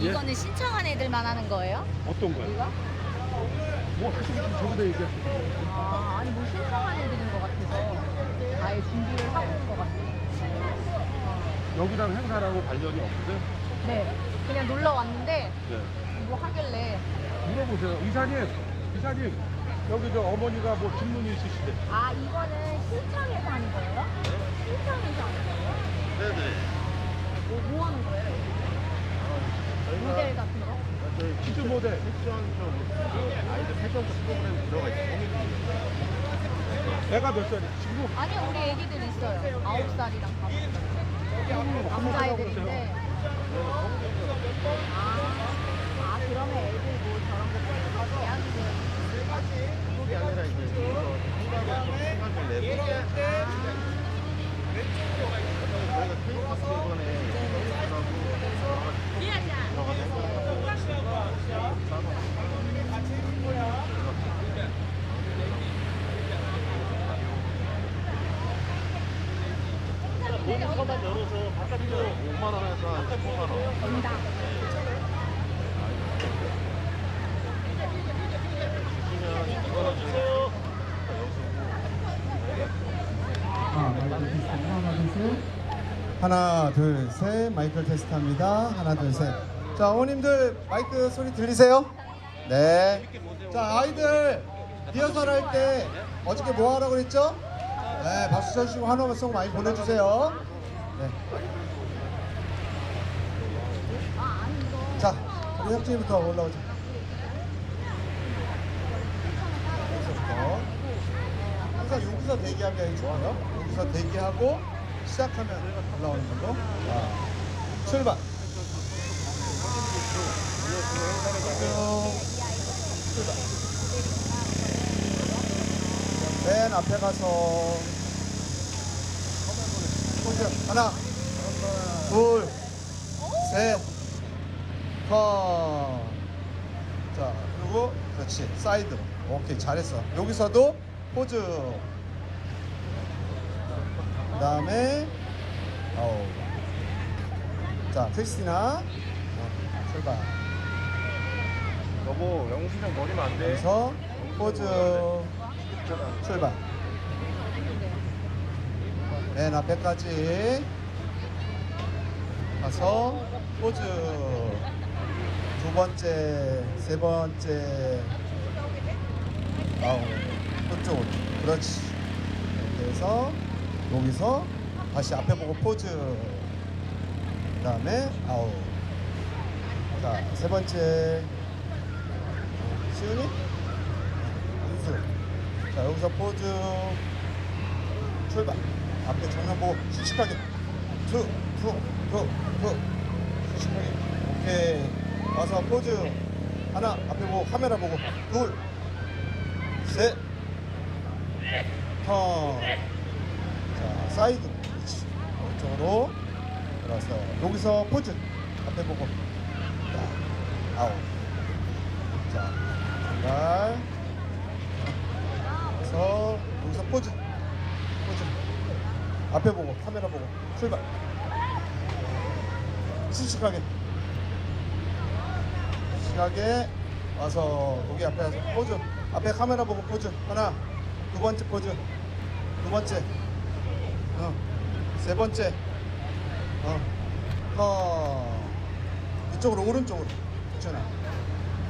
예? 이거는 신청한 애들만 하는 거예요? 어떤 거요? 이거? 뭐 하시고 좀 저보다 얘기하세요. 아, 아니 뭐 신청한 애들인 것 같아서 아예 준비를 하고 온 것 같아요. 여기랑 행사라고 관련이 없으세요? 네, 그냥 놀러 왔는데 네. 뭐 하길래 물어보세요. 이사님, 이사님, 여기 저 어머니가 뭐 질문이 있으시대. 아 이거는 신청해서 하는 거예요? 신청해서 하는 거예요? 네네. 뭐, 뭐 하는 거예요? 모델 같은 거? 저희 키즈 모델. 패션 좀 아이들 패션 좀 프로그램 들어가 있어요. 애가 몇 살이야? 친구? 아니 우리 애기들 있어요. 아홉 살이랑 살. 남자애들인데. 아, 아 그러면 애들 뭐 저런 거 보면서 대학생 그게 아니라 이제 여기서 생각을 좀 생각을 내고 저희가 케이팝 이번에 모니터만 열어서 바깥으로 5만 원에서 한 15만 원. 된다. 주시면 이거는 주세요. 하나 둘 셋 마이크 테스트합니다 하나 둘 셋 자 어머님들 마이크 소리 들리세요? 네 자 아이들 리허설 할 때 어저께 뭐 하라고 그랬죠? 네 박수 쳐주시고 송 많이 보내주세요 네. 자 우리 혁진이부터 올라오자 여기서부터 항상 여기서 대기하는 게 좋아요. 여기서 대기하고 시작하면 올라오는 걸로. 자, 출발. 출발. 맨 앞에 가서 하나, 둘, 셋, 컷. 자, 그리고 그렇지 사이드. 오케이 잘했어. 여기서도 포즈. 그 다음에 아우. 자, 크리스티나 어, 출발. 여보, 영수증 버리면 안 돼. 여기서 포즈 출발. 맨 앞에까지 가서 포즈 두 번째, 세 번째, 아우 그쪽으로 그렇지 이렇게 해서 여기서 다시 앞에 보고 포즈. 그 다음에 아우 자세 번째. 시윤이? 윤수 자 여기서 포즈. 출발. 앞에 정면 보고 씩씩하게. 툭툭툭툭 씩씩하게. 오케이. 와서 포즈. 하나 앞에 보고 카메라 보고. 둘셋. 턴. 자, 사이드. 그렇지. 이쪽으로 돌아서 여기서 포즈. 앞에 보고. 자, 아웃. 자, 출발. 그래서 여기서 포즈. 포즈. 앞에 보고 카메라 보고 출발. 씩씩하게. 씩하게 와서 여기 앞에 와서 포즈. 앞에 카메라 보고 포즈. 하나. 두 번째 포즈. 두 번째. 어. 세 번째. 어. 어. 이쪽으로 오른쪽으로. 있잖아.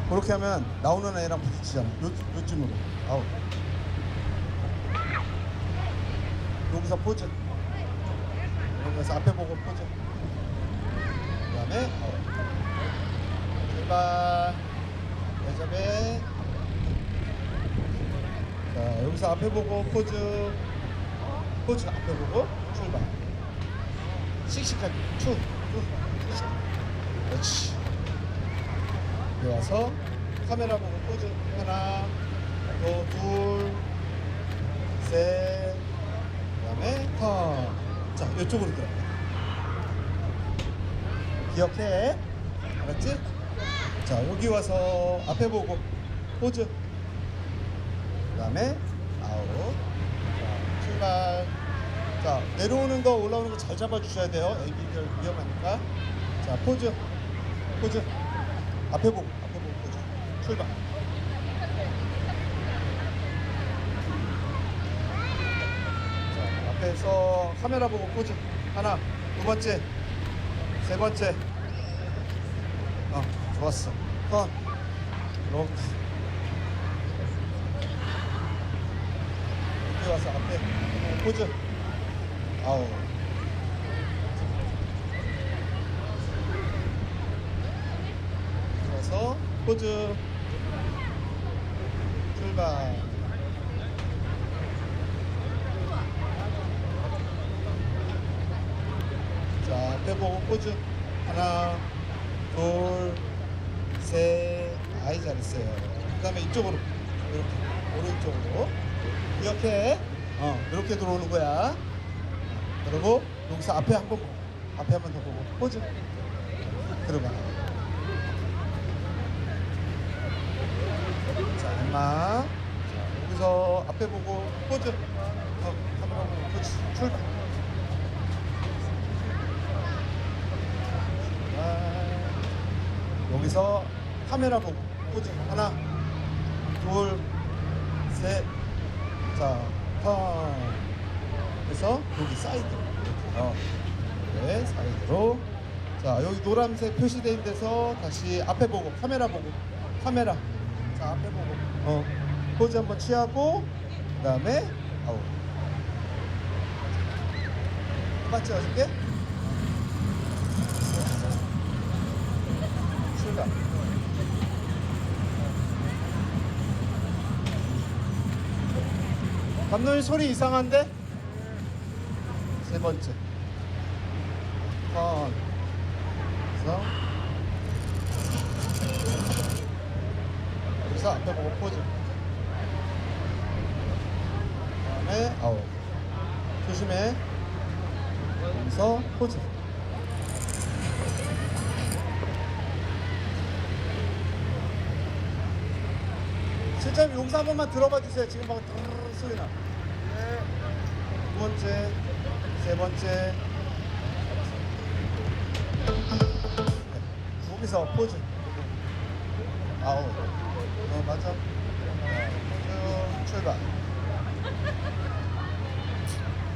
그렇게 하면 나오는 애랑 부딪히잖아. 요, 요쯤으로. 아웃. 여기서 포즈. 여기서 앞에 보고 포즈. 그 다음에 아웃. 출발. 여자배. 자, 여기서 앞에 보고 포즈. 포즈 앞에 보고 출발. 씩씩하게. 씩씩. 그렇지. 와서 카메라 보고 포즈 하나, 또 둘, 셋, 그다음에 턴. 자, 이쪽으로 들어. 기억해. 알았지? 자, 여기 와서 앞에 보고 포즈. 그다음에 아웃. 자, 출발. 자, 내려오는 거 올라오는 거 잘 잡아 주셔야 돼요. 애기들 위험하니까. 자, 포즈. 포즈. 앞에 보고 앞에 보고 포즈. 출발. 자 앞에서 카메라 보고 포즈. 하나 두 번째. 세 번째. 어 좋았어. 턴 이렇게 이렇게 와서 앞에 포즈 아우. 들어서 포즈. 출발. 자 앞에 보고 포즈. 하나 둘 셋. 아이 잘했어요. 그 다음에 이쪽으로. 이렇게. 오른쪽으로. 이렇게. 어 이렇게 들어오는 거야 그리고 여기서 앞에 한 번 보고 앞에 한 번 더 보고 포즈 들어가 자 엄마. 자 여기서 앞에 보고 포즈 어 카메라 보고 포즈 출발. 아, 여기서 카메라 보고 포즈 하나 둘셋자 턴 그래서 여기 사이드. 어, 네 사이드로. 자 여기 노란색 있는 데서 다시 앞에 보고 카메라 보고. 카메라. 자 앞에 보고. 어. 포즈 한번 취하고 그 다음에 아우 맞지 어저께? 출발. 감독님 소리 이상한데? 세 번째. 턴. 그래서 여기서 앞에 보고 포즈 그 다음에 아우 조심해. 여기서 포즈. 실장님 용서 한 번만 들어봐 주세요. 지금 막 드르르 소리 나. 네. 두 번째 세 번째. 네. 여기서 포즈 아우 어 맞아. 어, 쭉 출발.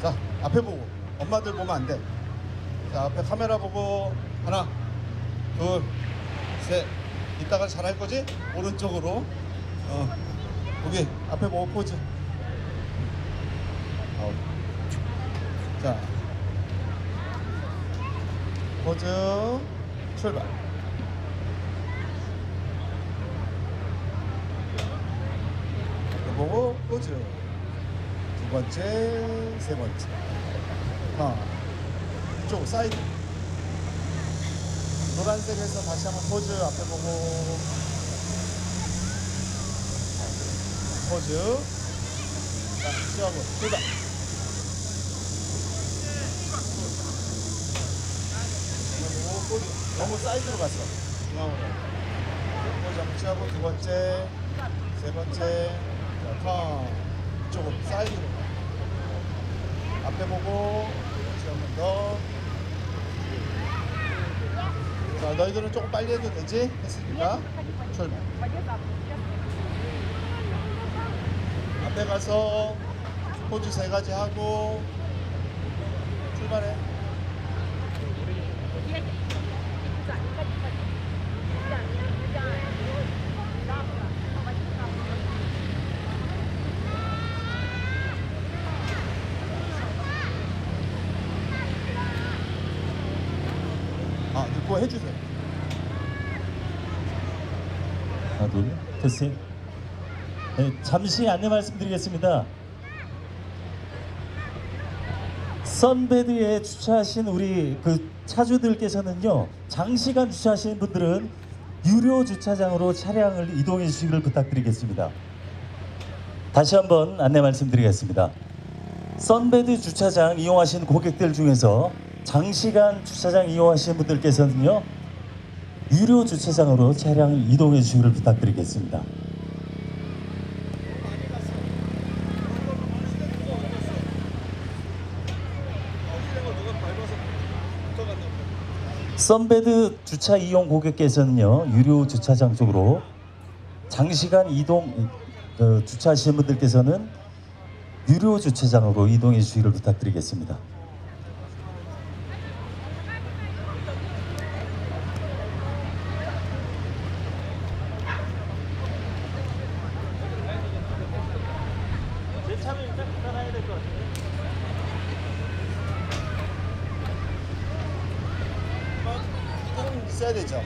자 앞에 보고. 엄마들 보면 안돼. 자 앞에 카메라 보고. 하나 둘셋. 이따가 잘할 거지? 오른쪽으로. 어 여기 앞에 보고 포즈 아우 자 포즈 출발. 보고 포즈 두 번째 세 번째. 하나 이쪽 사이드. 노란색에서 다시 한번 포즈 앞에 보고. 포즈 자 시작하고 출발 그리고 포즈 너무 사이드로 갔어. 중앙으로. 한번 취하고 두 번째 세 번째. 자턴. 이쪽으로 사이드로. 앞에 보고 다시 한번 더. 자, 너희들은 조금 빨리 해도 되지? 했으니까. 출발 앞에 가서 포즈 세 가지 하고 출발해. 아, 이거 해주세요. 하나 둘 됐어요. 네, 잠시 안내 말씀드리겠습니다. 선베드에 주차하신 우리 그 차주들께서는요 장시간 주차하시는 분들은 유료 주차장으로 차량을 이동해 주시기를 부탁드리겠습니다. 다시 한번 안내 말씀드리겠습니다. 선베드 주차장 이용하신 고객들 중에서 장시간 주차장 이용하시는 분들께서는요 유료 주차장으로 차량을 이동해 주시기를 부탁드리겠습니다. 썬베드 주차 이용 고객께서는요 유료 주차장 쪽으로 장시간 이동 어, 주차하시는 분들께서는 유료 주차장으로 이동해 주시기를 부탁드리겠습니다. 제 차는 일단 갖다 놔야 될 것 같은데. 이거는 있어야 되죠.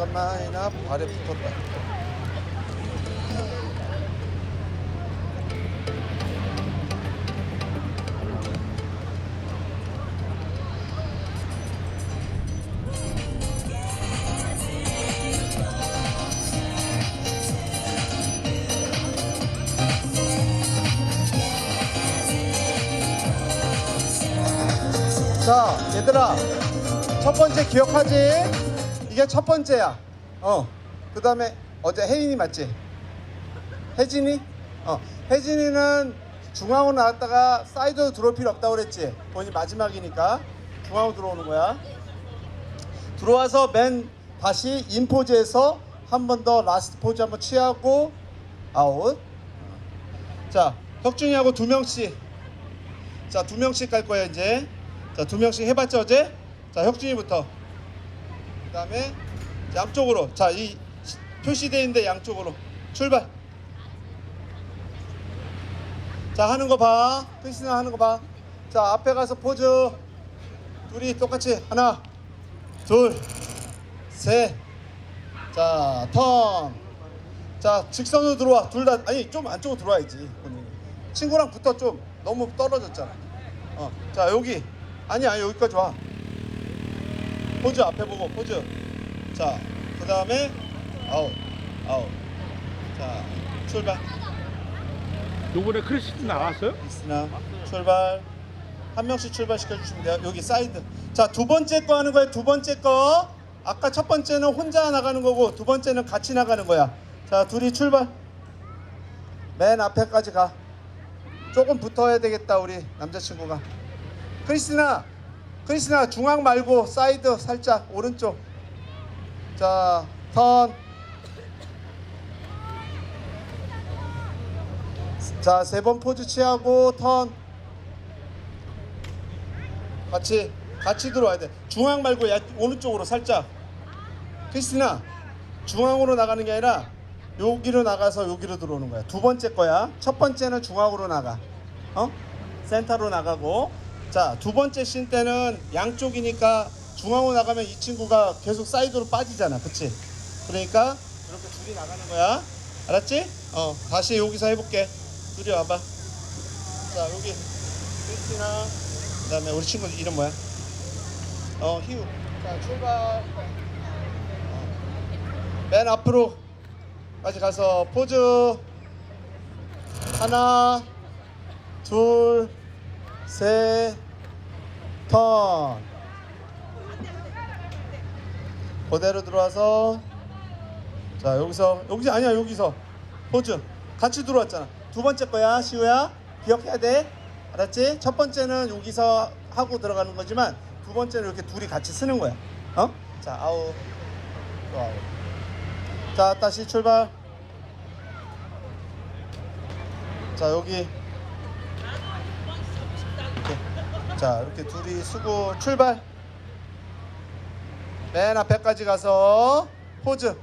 잠깐만 이나 발에 붙었다. 자, 얘들아. 첫 번째 기억하지? 이게 첫 번째야. 어. 그 다음에 어제 혜인이 맞지? 혜진이? 어. 혜진이는 중앙으로 나왔다가 사이드로 들어올 필요 없다고 그랬지? 본이 마지막이니까 중앙으로 들어오는 거야. 들어와서 맨 다시 인포즈에서 한 번 더 라스트 포즈 한번 취하고 아웃. 자, 혁준이하고 두 명씩. 자, 두 명씩 갈 거야 이제. 자, 두 명씩 해봤죠 어제? 자, 혁준이부터. 그 다음에 양쪽으로. 자, 이 시- 표시돼 있는데 양쪽으로 출발. 자, 하는 거 봐. 크리스나 하는 거 봐. 자, 앞에 가서 포즈. 둘이 똑같이 하나, 둘, 셋. 자, 턴. 자, 직선으로 들어와. 둘 다 아니 좀 안쪽으로 들어와야지. 친구랑 붙어 좀 너무 떨어졌잖아. 어, 자 여기 아니야 여기까지 와. 포즈 앞에 보고 포즈. 자, 그 다음에 아웃, 아웃. 자, 출발. 요번에 크리스티 나왔어요? 있으나 출발. 한 명씩 출발시켜 주시면 돼요. 여기 사이드. 자, 두 번째 거 하는 거예요. 두 번째 거. 아까 첫 번째는 혼자 나가는 거고 두 번째는 같이 나가는 거야. 자, 둘이 출발. 맨 앞에까지 가. 조금 붙어야 되겠다 우리 남자친구가. 크리스나, 크리스나 중앙 말고 사이드 살짝 오른쪽. 자, 턴. 자, 세 번 포즈 취하고 턴. 같이 같이 들어와야 돼. 중앙 말고 야, 오른쪽으로 살짝. 크리스tina 중앙으로 나가는 게 아니라 여기로 나가서 여기로 들어오는 거야. 두 번째 거야. 첫 번째는 중앙으로 나가. 어? 센터로 나가고. 자, 두 번째 씬 때는 양쪽이니까 중앙으로 나가면 이 친구가 계속 사이드로 빠지잖아. 그치? 그러니까 이렇게 둘이 나가는 거야. 알았지? 어, 다시 여기서 해볼게. 둘이 와봐. 자, 여기 크리스tina 그다음에 우리 친구 이름 뭐야? 어, 희우. 자, 출발. 어. 맨 앞으로 까지 가서 포즈. 하나, 둘, 셋, 턴. 그대로 들어와서. 자 여기서 여기서 아니야 여기서. 포즈 같이 들어왔잖아. 두 번째 거야 시우야. 기억해야 돼. 알았지? 첫 번째는 여기서 하고 들어가는 거지만 두 번째는 이렇게 둘이 같이 쓰는 거야. 어 자 아웃. 또 아웃. 자 다시 출발. 자 여기 이렇게. 자 이렇게 둘이 쓰고 출발. 맨 앞에까지 가서 포즈.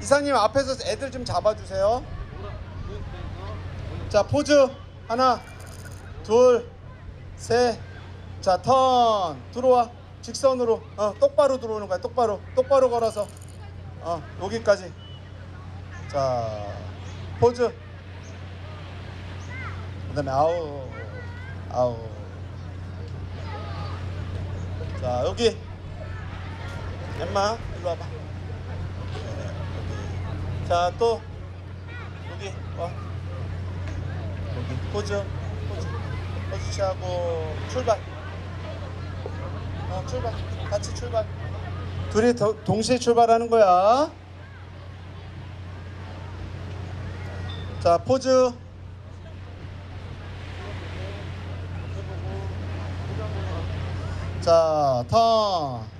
이사님 앞에서 애들 좀 잡아주세요. 자 포즈. 하나 둘셋자턴. 들어와. 직선으로. 어 똑바로 들어오는 거야. 똑바로. 똑바로 걸어서. 어 여기까지. 자 포즈. 그 다음에 아우 아우 자 여기. 엠마 일로 와봐. 자 또. 여기 와. 여기 포즈 포즈. 포즈 취하고 출발. 어 출발. 같이 출발. 둘이 더, 동시에 출발하는 거야. 자 포즈 자, 턴.